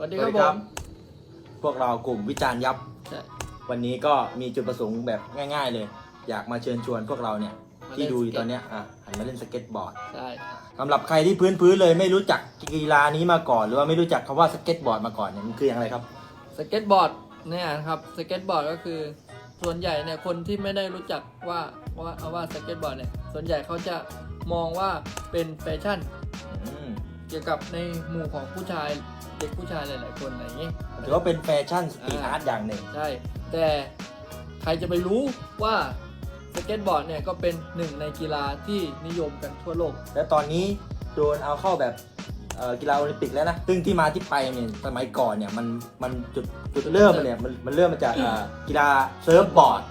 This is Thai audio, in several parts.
สวัสดีครับผมพวกเรากลุ่มวิจารณ์ยับใช่วันนี้ก็มีจุดประสงค์แบบง่าย ๆ เลย อยากมาเชิญชวนพวกเราเนี่ยมาเล่นที่ดูอยู่สเก็ตตอนเนี้ยอะหันมาเล่นสเก็ตบอร์ดใช่สำหรับใครที่พื้นพื้นๆเลยไม่รู้จักกีฬานี้มาก่อน หรือว่าไม่รู้จักคำว่าสเก็ตบอร์ดมาก่อนเนี่ยมันคืออย่างไรครับสเก็ตบอร์ดเนี่ยนะครับสเก็ตบอร์ดก็คือ ส่วนใหญ่เนี่ยคนที่ไม่ได้รู้จักว่าว่าเอาว่าสเก็ตบอร์ดเนี่ยส่วนใหญ่เขาจะมองว่าเป็นแฟชั่นอืม เกี่ยวกับในหมู่ของผู้ชายเด็กผู้ชายหลาย ๆ คนอะไรอย่างนี้ถือว่าเป็นแฟชั่นสตรีทอาร์ตอย่างหนึ่ง ใช่ แต่ใครจะไปรู้ว่าสเก็ตบอร์ดเนี่ยก็เป็นหนึ่งในกีฬาที่นิยมกันทั่วโลก แล้วตอนนี้โดนเอาเข้าแบบเอ่อกีฬาโอลิมปิกแล้วนะ ซึ่งที่มาที่ไปเนี่ยสมัยก่อนเนี่ยมันมันจุดจุดเริ่มมันเนี่ยมันมันเริ่มมาจากอ่ากีฬาเซิร์ฟบอร์ด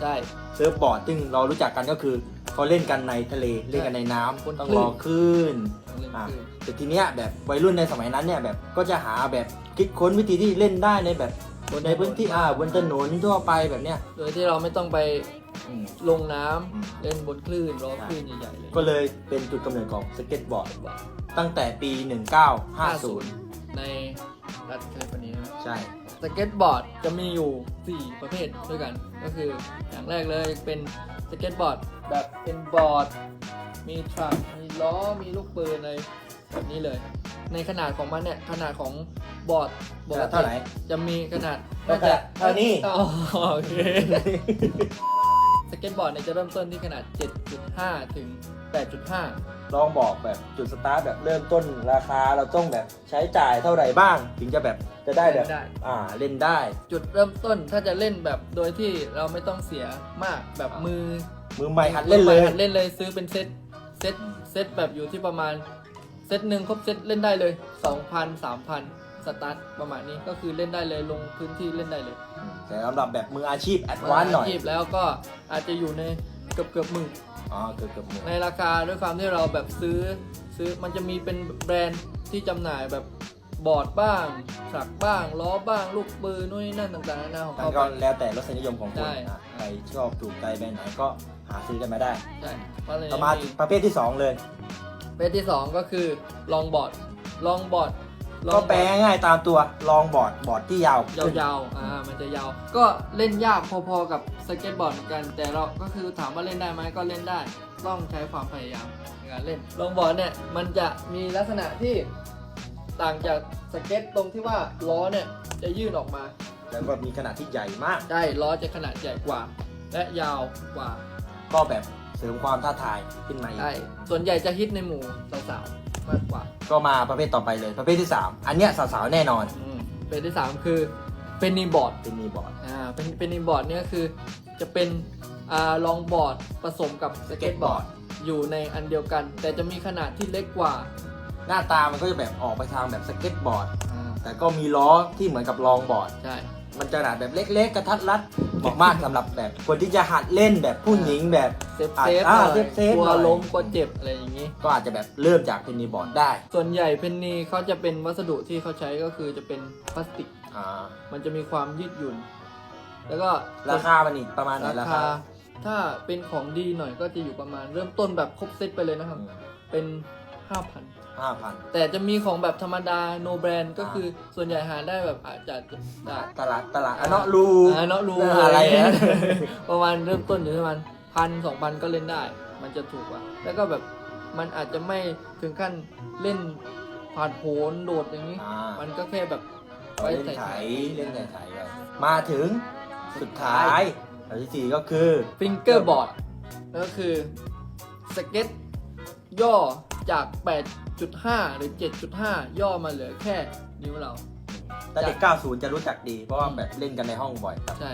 ใช่เซิร์ฟบอร์ดซึ่งเรารู้จักกันก็คือเขาเล่นกันในทะเลเล่นกันในน้ำบนต้องคลื่รนอคลื่นต้ องเล่นอะคือแต่ทีเนี้ยแบบวัยรุ่นในสมัยนั้นเนี่ยแบบก็จะหาแบบคิดค้นวิธีที่เล่นได้ในแบบในพื้นที่อ่าบนถนนทั่วไปแบบเนี้ยโดยที่เราไม่ต้องไปอืม ลงน้ำอืม เล่นบนคลื่นรอใช่คลื่นใหญ่ๆเลยก็เลยเป็นจุดกำเนิดของสเก็ตบอร์ด ตั้งแต่ปี 1950 ในรัฐแคลิฟอร์เนียนะ ใช่ สเก็ตบอร์ดจะมีอยู่ 4 ประเภทด้วยกัน ก็คืออย่างแรกเลยเป็นสเก็ตบอร์ดแบบเป็นบอร์ด มีทรัคมี ล้อมีลูกปืนอะไรแบบนี้เลย ในขนาดของมันเนี่ยขนาดของบอร์ดปกเท่าไหร่ จะมีขนาดเท่ากับเท่านี้ อ๋อโอเคสเก็ตบอร์ดเนี่ยจะเริ่มต้นที่ขนาด 7.5 ถึง 8.5 ลองบอกแบบจุดสตาร์ทแบบเริ่มต้นราคาเราต้องแบบใช้จ่ายเท่าไหร่บ้าง ถึงจะแบบจะได้แบบเล่นได้ อ่าเล่นได้ จุดเริ่มต้นถ้าจะเล่นแบบโดยที่เราไม่ต้องเสียมากแบบมือมือใหม่หัดเล่นเลย มือใหม่หัดเล่นเลยซื้อเป็นเซตเซต เซตแบบอยู่ที่ประมาณ เซตหนึ่งครบเซตเล่นได้เลย 2,000 3,000 สตาร์ทประมาณนี้ก็คือเล่นได้เลยลงพื้นที่เล่นได้เลยแต่สำหรับแบบมืออาชีพแอดวานซ์หน่อยอาชีพแล้วก็อาจจะอยู่ในเกือบเกือบหมื่น อ๋อเกือบเกือบมือในราคาด้วยความที่เราแบบซื้อซื้อมันจะมีเป็นแบรนด์ที่จำหน่ายแบบ บอร์ดบ้าง สักบ้าง ล้อบ้างลูกปืนนู่นนี่นั่นต่างๆนานาของมันเขาก็ไปแล้วแต่รสนิยมของคนใช่ อะใครชอบถูกใจแบรนด์ไหนก็หาซื้อกันมาได้ ใช่เพราะเลยต่อมาประเภทที่2เลยประเภทที่สองก็คือลองบอร์ดลองบอร์ดก็แปลง่ายๆตามตัวลองบอร์ดบอร์ดที่ยาวขึ้น ยาวๆอ่ามันจะยาว ก็เล่นยากพอๆกับสเก็ตบอร์ดเหมือนกัน แต่เราก็คือถามว่าเล่นได้ไหมก็เล่นได้ ต้องใช้ความพยายามในการเล่นลองบอร์ดเนี่ยมันจะมีลักษณะที่ ต่างจากสเก็ตตรงที่ว่าล้อเนี่ยจะยื่นออกมา แล้วก็มีขนาดที่ใหญ่มาก ได้ล้อจะขนาดใหญ่กว่า และยาวกว่าก็แบบเสริมความท้าทายขึ้นมาอีก ได้ส่วนใหญ่จะฮิตในหมู่สาวๆมากกว่าก็มาประเภทต่อไปเลย ประเภทที่ 3 อันเนี้ยสาวๆแน่นอนอืมประเภทที่สามคือเป็นนีบอร์ด เป็นมีบอร์ด อ่าเป็นเป็นนีบอร์ดเนี่ยคือจะเป็นอ่าลองบอร์ดผสมกับสเก็ตบอร์ดอยู่ในอันเดียวกัน แต่จะมีขนาดที่เล็กกว่า หน้าตามันก็จะแบบออกไปทางแบบสเก็ตบอร์ด อ่าแต่ก็มีล้อที่เหมือนกับลองบอร์ด ใช่ มันจะขนาดแบบเล็กๆ กระทัดรัดเหมาะมากสำหรับแบบคนที่จะหัดเล่นแบบผู้หญิงแบบ เซฟอ่าเซฟอ่าหน่อยเซฟๆกลัวหน่อย ล้มกลัวเจ็บอะไรอย่างนี้ ก็อาจจะแบบเริ่มจากเพนนีบอร์ดได้ส่วนใหญ่เพนนีเขาจะเป็นวัสดุที่เขาใช้ก็คือจะเป็นพลาสติก อ่ามันจะมีความยืดหยุ่น แล้วก็ราคามันอีกประมาณไหนราราคาคา ถ้าเป็นของดีหน่อยก็จะอยู่ประมาณเริ่มต้นแบบครบเซตไปเลยนะครับ เป็น 5,000ห้าพัน แต่จะมีของแบบธรรมดา no brand ก็คือส่วนใหญ่หาได้แบบอาจจะจากตลาดตลาดอะเนาะรูอ่าเนาะรูอะไรนะประมาณเริ่มต้นอยู่ที่ประมาณพันสองพันก็เล่นได้ มันจะถูกกว่า แล้วก็แบบมันอาจจะไม่ถึงขั้นเล่นผ่านโผนโดดอย่างนี้อ่ามันก็แค่แบบเล่นไถเล่นไถไถไปมาถึงสุดท้ายอันที่สี่ก็คือฟิงเกอร์บอร์ดก็คือสเก็ตย่อ จาก 8.5 หรือ 7.5 ย่อมาเหลือแค่นิ้วเรา แต่เด็ก 90 จะรู้จักดีเพราะว่าแบบเล่นกันในห้องบ่อยครับ ใช่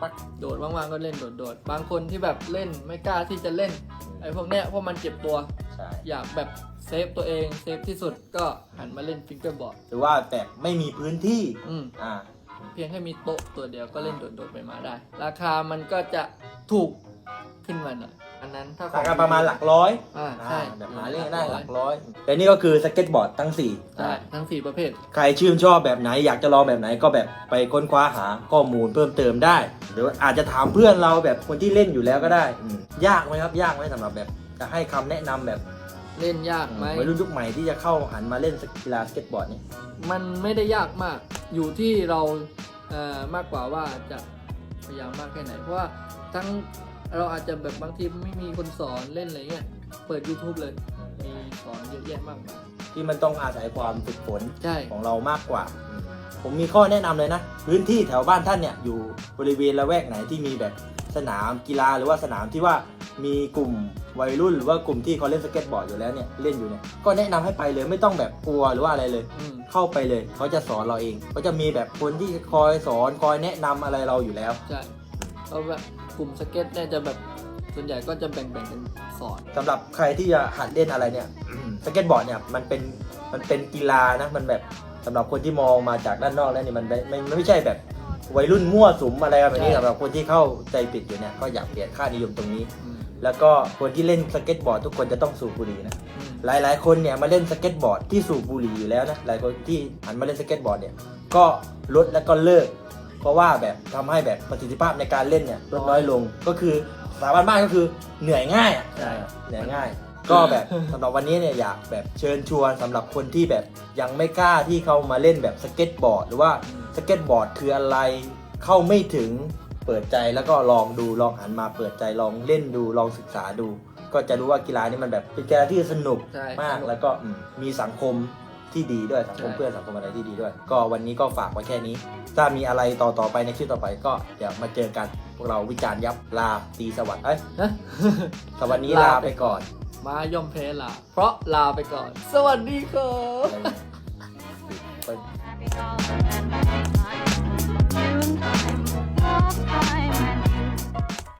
ปักโดดว่างๆก็เล่นโดดๆ บางคนที่แบบเล่นไม่กล้าที่จะเล่นไอ้พวกเนี้ยเพราะมันเจ็บตัว ใช่ อยากแบบเซฟตัวเองเซฟที่สุดก็หันมาเล่นฟิงเกอร์บอร์ดหรือว่าแบบไม่มีพื้นที่อืมอ่าเพียงแค่มีโต๊ะตัวเดียวก็เล่นโดดๆไปมาได้ ราคามันก็จะถูก ขึ้นมาหน่อยอันนั้นถ้าราคาประมาณหลักร้อยอ่าใช่อ่าแบบหาเล่นได้หลักร้อย แต่นี่ก็คือสเก็ตบอร์ดทั้ง4ใช่ทั้งสี่ประเภท ใครชื่นชอบแบบไหนอยากจะลองแบบไหนก็แบบไปค้นคว้าหาข้อมูลเพิ่มเติมได้ หรือว่าอาจจะถามเพื่อนเราแบบคนที่เล่นอยู่แล้วก็ได้อืมยากไหมครับ ยากไหมสำหรับแบบ จะให้คำแนะนำแบบเล่นยากไหม วัยรุ่นยุคใหม่ที่จะเข้าหันมาเล่นกีฬาสเก็ตบอร์ดนี่มันไม่ได้ยากมาก อยู่ที่เราเอ่อมากกว่าว่าจะพยายามมากแค่ไหน เพราะว่าทั้ง เราอาจจะแบบบางทีไม่มีคนสอนเล่นอะไรเงี้ยเปิด YouTube เลยมีสอนเยอะแยะมากมายที่มันต้องอาศัยความฝึกฝนใช่ ของเรามากกว่า ผมมีข้อแนะนำเลยนะ พื้นที่แถวบ้านท่านเนี่ย อยู่บริเวณละแวกไหนที่มีแบบสนามกีฬาหรือว่าสนามที่ว่ามีกลุ่มวัยรุ่น หรือว่ากลุ่มที่เขาเล่นสเก็ตบอร์ดอยู่แล้วเนี่ยเล่นอยู่เนี่ยก็แนะนำให้ไปเลยไม่ต้องแบบกลัวหรือว่าอะไรเลย อืมเข้าไปเลยเขาจะสอนเราเองเขาจะมีแบบคนที่คอยสอนคอยแนะนำอะไรเราอยู่แล้ว ใช่ เพราะแบบกลุ่มสเก็ตเนี่ยจะแบบส่วนใหญ่ก็จะแบ่งๆกันสอน สำหรับใครที่จะหัดเล่นอะไรเนี่ย สเก็ตบอร์ดเนี่ยมันเป็นมันเป็นกีฬานะมันแบบสำหรับคนที่มองมาจากด้านนอกแล้วนี่มันไม่ไม่มันไม่ใช่แบบวัยรุ่นมั่วสุมอะไรแบบนี้ใช่ สำหรับคนที่เข้าใจผิดอยู่เนี่ยก็อยากเปลี่ยนค่านิยมตรงนี้ อืมแล้วก็คนที่เล่นสเก็ตบอร์ดทุกคนจะต้องสูบบุหรี่นะอืมหลายๆคนเนี่ยมาเล่นสเก็ตบอร์ดที่สูบบุหรี่อยู่แล้วนะหลายคนที่หันมาเล่นสเก็ตบอร์ดเนี่ยก็ลดแล้วก็เลิกเพ ราะว่าแบบทำให้แบบประสิทธิภาพในการเล่นเนี่ยลดน้อยลงก็คือสาบานมากก็คือเหนื่อยง่ายอะใช่เหนื่อยง่าย ก็แบบสำหรับวันนี้เนี่ยอยากแบบเชิญชวนสำหรับคนที่แบบยังไม่กล้าที่เขามาเล่นแบบสเก็ตบอร์ด หรือว่าสเก็ตบอร์ดคืออะไรเข้าไม่ถึงเปิดใจแล้วก็ลองดูลองหันมาเปิดใจลองเล่นดูลองศึกษาดู ก็จะรู้ว่ากีฬานี้มันแบบเป็นกีฬาที่สนุกใช่มากสนุกแล้วก็อืมมีสังคม ที่ดีด้วยสังคมใช่เพื่อนสังคมอะไรที่ดีด้วย ก็วันนี้ก็ฝากไว้แค่นี้ ถ้ามีอะไรต่อต่อไปในคลิปต่อไปก็เดี๋ยวมาเจอกันพวกเราวิจารณ์ยับลาตีสวัสดิ์เอ้ยนะสวัสดีลาลาไปไปก่อน มาย่อมแพ้ลาเพราะลาไปก่อน สวัสดีครับไป Happy all and happy time. June time. Love time.